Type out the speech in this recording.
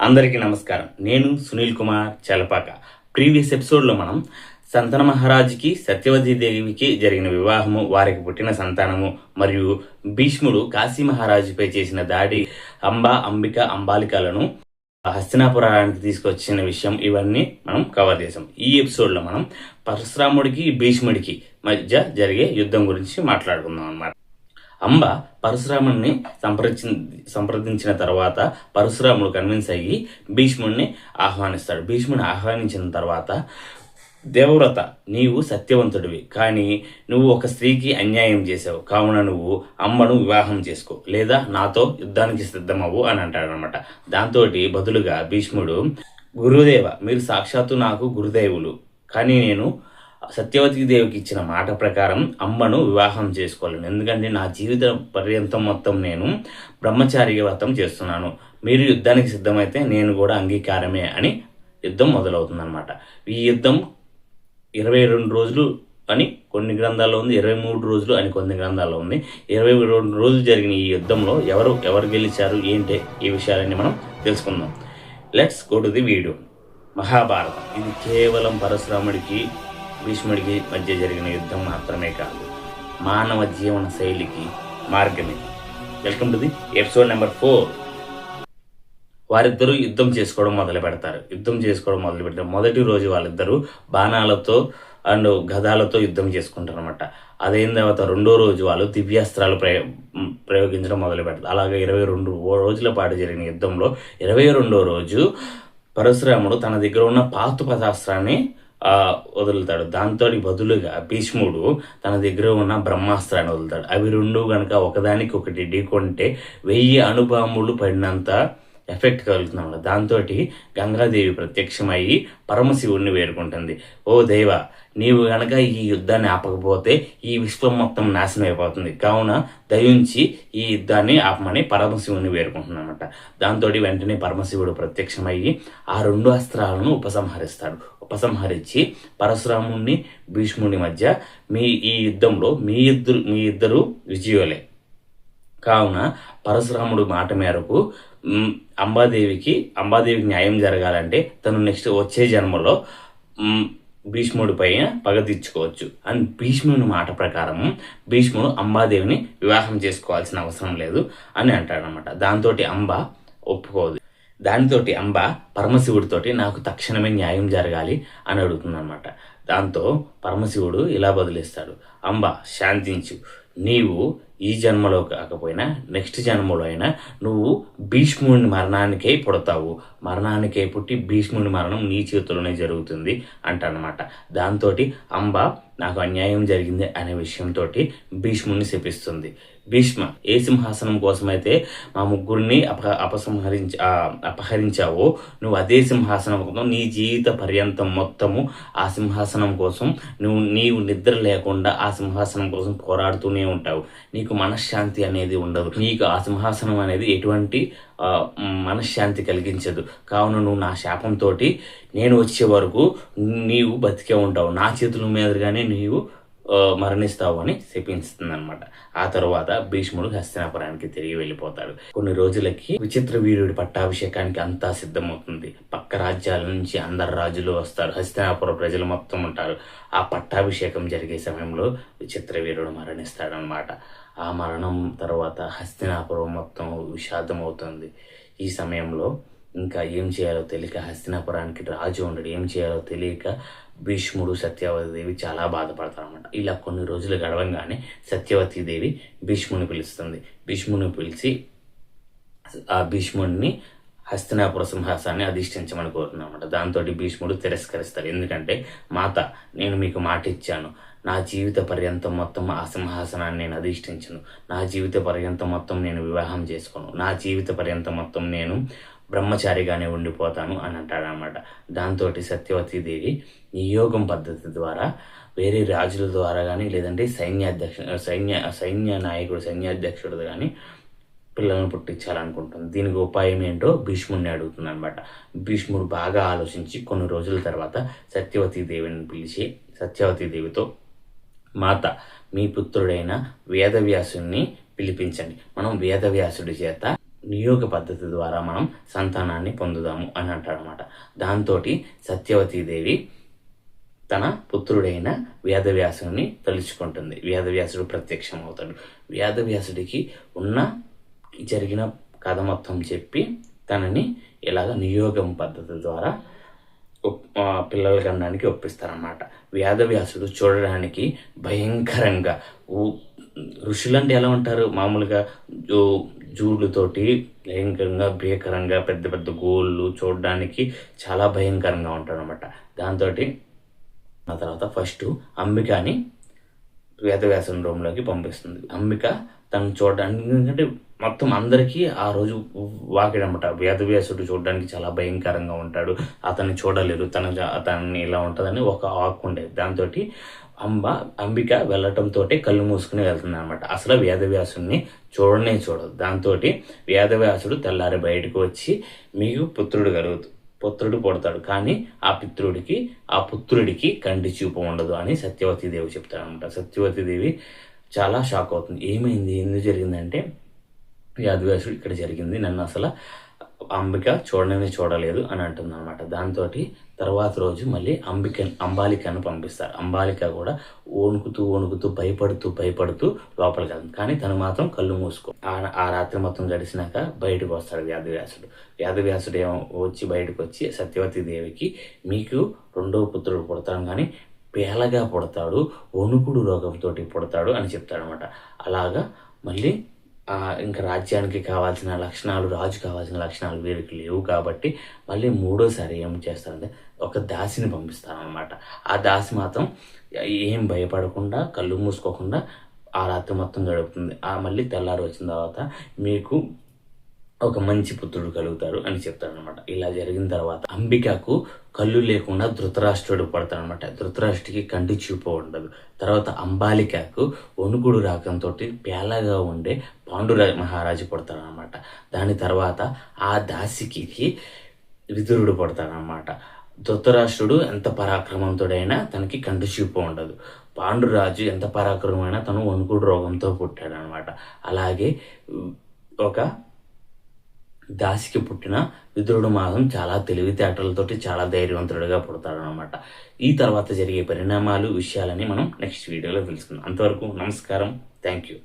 అందరికీ నమస్కారం. నేను సునీల్ కుమార్ చలపాక. ప్రీవియస్ ఎపిసోడ్లో మనం సంతన మహారాజుకి సత్యవతి దేవికి జరిగిన వివాహము వారికి పుట్టిన సంతానము మరియు భీష్ముడు కాశీ మహారాజుపై చేసిన దాడి అంబా అంబిక అంబాలికలను హస్తినాపురానికి తీసుకొచ్చిన విషయం ఇవన్నీ మనం కవర్ చేసాం ఈ ఎపిసోడ్లో మనం పరశురాముడికి భీష్ముడికి మధ్య జరిగే యుద్ధం గురించి మాట్లాడుకుందాం అన్నమాట. అంబ పరశురాముడిని సంప్రదించి సంప్రదించిన తర్వాత పరశురాముడు కన్విన్స్ అయ్యి భీష్ముడిని ఆహ్వానిస్తాడు. భీష్ముడిని ఆహ్వానించిన తర్వాత దేవవ్రత నీవు సత్యవంతుడివి కానీ నువ్వు ఒక స్త్రీకి అన్యాయం చేసావు కావున నువ్వు అమ్మను వివాహం చేసుకో లేదా నాతో యుద్ధానికి సిద్ధమవు అని అంటాడనమాట దాంతో బదులుగా భీష్ముడు గురుదేవ మీరు సాక్షాత్తు నాకు గురుదేవులు కానీ నేను సత్యవతి దేవికి ఇచ్చిన మాట ప్రకారం అమ్మను వివాహం చేసుకోలేను. ఎందుకంటే నా జీవిత పర్యంతం మొత్తం నేను బ్రహ్మచారి వ్రతం చేస్తున్నాను. మీరు యుద్ధానికి సిద్ధమైతే నేను కూడా అంగీకారమే అని యుద్ధం మొదలవుతుందన్నమాట. ఈ యుద్ధం ఇరవై రెండు రోజులు అని కొన్ని గ్రంథాల్లో ఉంది ఇరవై మూడు రోజులు అని కొన్ని గ్రంథాల్లో ఉంది. ఇరవై రెండు రోజులు జరిగిన ఈ యుద్ధంలో ఎవరు ఎవరు గెలిచారు ఏంటి ఈ విషయాలన్నీ మనం తెలుసుకుందాం. Let's go to the video Mahabharatam. ఇది కేవలం పరశురాముడికి భీష్ముడికి మధ్య జరిగిన యుద్ధం మాత్రమే కాదు మానవ జీవన శైలికి మార్గమే. Welcome to the episode number four. వారిద్దరూ యుద్ధం చేసుకోవడం మొదలు పెడతారు. యుద్ధం చేసుకోవడం మొదలు పెడతారు మొదటి రోజు వాళ్ళిద్దరూ బాణాలతో అండ్ గదాలతో యుద్ధం చేసుకుంటారు అనమాట అదైన తర్వాత రెండో రోజు వాళ్ళు దివ్యాస్త్రాలు ప్రయో ప్రయోగించడం మొదలు పెడతారు. అలాగే ఇరవై రెండు రోజుల పాటు జరిగిన యుద్ధంలో ఇరవై రెండో రోజు పరశురాముడు తన దగ్గర ఉన్న పాతు పదాస్త్రాన్ని వదులుతాడు. దాంతో బదులుగా భీష్ముడు తన దగ్గర ఉన్న బ్రహ్మాస్త్రాన్ని వదులుతాడు. అవి రెండు గనక ఒకదానికి ఒకటి ఢీకొంటే వెయ్యి అణుబాంబులు పడినంత ఎఫెక్ట్ కలుగుతుంది దాంతో గంగాదేవి ప్రత్యక్షమయ్యి పరమశివుణ్ణి వేడుకుంటుంది. ఓ దేవ నీవు గనక ఈ యుద్ధాన్ని ఆపకపోతే ఈ విశ్వం మొత్తం నాశనం అయిపోతుంది కావున దయించి ఈ యుద్ధాన్ని ఆపమని పరమశివుని వేడుకుంటుంది దాంతో వెంటనే పరమశివుడు ప్రత్యక్షమయ్యి ఆ రెండు అస్త్రాలను ఉపసంహరిస్తాడు. ఉపసంహరించి పరశురాముణ్ణి భీష్ముని మధ్య మీ ఈ యుద్ధంలో మీ ఇద్దరు మీ ఇద్దరు విజయులే. కావున పరశురాముడు మాట మేరకు అంబాదేవికి అంబాదేవికి న్యాయం జరగాలంటే తను నెక్స్ట్ వచ్చే జన్మలో భీష్ముడి పైన పగ తీర్చుకోవచ్చు. అని భీష్ముని మాట ప్రకారం భీష్ముడు అంబాదేవిని వివాహం చేసుకోవాల్సిన అవసరం లేదు అని అంటాడనమాట దాంతో అంబ ఒప్పుకోదు. దానితోటి అంబ పరమశివుడితోటి నాకు తక్షణమే న్యాయం జరగాలి అని అడుగుతుందన్నమాట. దాంతో పరమశివుడు ఇలా బదిలిస్తాడు అంబ శాంతించు. నీవు ఈ జన్మలో కాకపోయినా నెక్స్ట్ జన్మలో అయినా నువ్వు భీష్ముని మరణానికే పుడతావు. మరణానికే పుట్టి భీష్ముని మరణం నీ చేతిలోనే జరుగుతుంది అంటనమాట దాంతో అంబ నాకు అన్యాయం జరిగింది అనే విషయంతో భీష్ముని శపిస్తుంది. భీష్మ ఏ సింహాసనం కోసమైతే మా ముగ్గురిని అప అపసంహరించ అపహరించావు అపహరించావో నువ్వు అదే సింహాసనం కోసం నీ జీవిత పర్యంతం మొత్తము ఆ సింహాసనం కోసం నువ్వు నీవు నిద్ర లేకుండా ఆ సింహాసనం కోసం పోరాడుతూనే ఉంటావు. నీకు మనశ్శాంతి అనేది ఉండదు. నీకు ఆ సింహాసనం అనేది ఎటువంటి మనశ్శాంతి కలిగించదు. కావున నువ్వు నా శాపంతో నేను వచ్చే వరకు నీవు బతికే ఉంటావు. నా చేతుల మీదుగానే నీవు మరణిస్తావు అని శపించుతుంది అనమాట ఆ తర్వాత భీష్ముడు హస్తినాపురానికి తిరిగి వెళ్ళిపోతాడు. కొన్ని రోజులకి విచిత్ర వీరుడి పట్టాభిషేకానికి అంతా సిద్ధమవుతుంది. పక్క రాజ్యాల నుంచి అందరు రాజులు వస్తారు. హస్తినాపుర ప్రజలు మొత్తం ఉంటారు. ఆ పట్టాభిషేకం జరిగే సమయంలో విచిత్ర వీరుడు మరణిస్తాడనమాట ఆ మరణం తర్వాత హస్తినాపురం మొత్తం విషాదం అవుతుంది ఈ సమయంలో ఇంకా ఏం చేయాలో తెలియక హస్తినాపురానికి రాజు ఉండడు. ఏం చేయాలో తెలియక భీష్ముడు సత్యవతి దేవి చాలా బాధపడతారనమాట ఇలా కొన్ని రోజులు గడవంగానే సత్యవతి దేవి భీష్ముని పిలుస్తుంది. భీష్ముని పిలిచి ఆ భీష్ముడిని హస్తినాపుర సింహాసాన్ని అధిష్ఠించమని కోరుతుందన్నమాట. దాంతో భీష్ముడు తిరస్కరిస్తారు ఎందుకంటే మాత నేను మీకు మాట ఇచ్చాను నా జీవిత పర్యంతం మొత్తం ఆ సింహాసనాన్ని నేను అధిష్ఠించను. నా జీవిత పర్యంతం మొత్తం నేను వివాహం చేసుకోను. నా జీవిత పర్యంతం మొత్తం నేను బ్రహ్మచారిగానే ఉండిపోతాను అని అంటాడనమాట దాంతో సత్యవతి దేవి ఈ యోగం పద్ధతి ద్వారా వేరే రాజుల ద్వారా కానీ లేదంటే సైన్యాధ్యక్ష సైన్య సైన్య నాయకుడు సైన్యాధ్యక్షుడు కానీ పిల్లలను పుట్టించాలనుకుంటుంది. దీనికి ఉపాయం ఏంటో భీష్ముడిని అడుగుతుంది అనమాట భీష్ముడు బాగా ఆలోచించి కొన్ని రోజుల తర్వాత సత్యవతి దేవిని పిలిచి సత్యవతి దేవితో మాత మీ పుత్రుడైన వేదవ్యాసుని పిలిపించండి. మనం వేదవ్యాసుడి చేత నియోగ పద్ధతి ద్వారా మనం సంతానాన్ని పొందుదాము అని అంటాడనమాట. దాంతో సత్యవతీదేవి తన పుత్రుడైన వేదవ్యాసుని తలుచుకుంటుంది. వేదవ్యాసుడు ప్రత్యక్షం అవుతాడు వేదవ్యాసుడికి ఉన్న జరిగిన కథ మొత్తం చెప్పి తనని ఇలాగ నియోగం పద్ధతి ద్వారా ఒప్- ఆ, పిల్లల గండానికి ఒప్పిస్తారన్నమాట వేదవ్యాసుడు చూడడానికి భయంకరంగా ఋషులంటే ఎలా ఉంటారు? మామూలుగా జూళ్ళుతోటి భయంకరంగా భీకరంగా పెద్ద పెద్ద గోళ్ళు చూడడానికి చాలా భయంకరంగా ఉంటాడు అనమాట దాంతో ఆ తర్వాత ఫస్ట్ అంబికని వేదవ్యాసం రూమ్లోకి పంపిస్తుంది. అంబిక తను చూడడానికి ఎందుకంటే మొత్తం అందరికీ ఆ రోజు వాకిడనమాట వేదవ్యాసుడు చూడడానికి చాలా భయంకరంగా ఉంటాడు. అతన్ని చూడలేరు. తన అతన్ని ఇలా ఉంటుందని ఒక ఆకు ఉండేది దాంతో అంబ అంబిక వెళ్ళటంతో కళ్ళు మూసుకుని వెళ్తుంది అనమాట అసలు వేదవ్యాసుని చూడనే చూడదు. దాంతో వేదవ్యాసుడు తెల్లారి బయటకు వచ్చి మీకు పుత్రుడు కలుగుతుంది పుత్రుడు పుడతాడు. కానీ ఆ పిత్రుడికి ఆ పుత్రుడికి కంటి చూపు ఉండదు అని సత్యవతీదేవి చెప్తాడనమాట సత్యవతీదేవి చాలా షాక్ అవుతుంది. ఏమైంది? ఎందుకు జరిగిందంటే? యాదవ్యాసుడు ఇక్కడ జరిగింది. నన్ను అసలు అంబిక చూడనే చూడలేదు అని అంటుంది అనమాట దాంతో తర్వాత రోజు మళ్ళీ అంబిక అంబాలికను పంపిస్తారు. అంబాలిక కూడా వణుకుతూ వణుకుతూ భయపడుతూ భయపడుతూ లోపలికి వెళ్తుంది. కానీ తను మాత్రం కళ్ళు మూసుకో. ఆ- రాత్రి మొత్తం గడిచినాక బయటకు వస్తాడు వ్యాధవ్యాసుడు. వ్యాధవ్యాసుడు ఏమో వచ్చి బయటకు వచ్చి సత్యవతి దేవికి మీకు రెండో పుత్రుడు పుడతాడు కానీ పేలగా పుడతాడు వణుకుడు రోగంతో పుడతాడు అని చెప్తాడనమాట అలాగా మళ్ళీ ఇంకా రాజ్యానికి కావాల్సిన లక్షణాలు రాజు కావాల్సిన లక్షణాలు వీరికి లేవు కాబట్టి మళ్ళీ మూడోసారి ఏం చేస్తారంటే ఒక దాసిని పంపిస్తారనమాట ఆ దాసి మాత్రం ఏం భయపడకుండా కళ్ళు మూసుకోకుండా ఆ రాత్రి మొత్తం గడుపుతుంది. ఆ మళ్ళీ తెల్లారి వచ్చిన తర్వాత మీకు ఒక మంచి పుత్రుడు కలుగుతారు అని చెప్తాడనమాట ఇలా జరిగిన తర్వాత అంబికకు కళ్ళు లేకుండా ధృతరాష్ట్రుడు పడతాడనమాట ధృతరాష్ట్రుడికి కంటి చూపు ఉండదు. తర్వాత అంబాలికకు వణుకుడు రాకంతో పేలగా ఉండే పాండురా మహారాజు పడతాడనమాట దాని తర్వాత ఆ దాసికి విదురుడు పడతాడనమాట ధృతరాష్ట్రుడు ఎంత పరాక్రమంతోడైనా తనకి కంటి చూపు ఉండదు. పాండురాజు ఎంత పరాక్రమమైనా తను వణుకుడు రోగంతో పుట్టాడనమాట అలాగే ఒక దాసికి పుట్టిన విదురుడు మాసం చాలా తెలివితేటలతోటి చాలా ధైర్యవంతుడిగా పుడతాడు అనమాట ఈ తర్వాత జరిగే పరిణామాలు విషయాలని మనం నెక్స్ట్ వీడియోలో తెలుసుకుందాం. అంతవరకు నమస్కారం. Thank you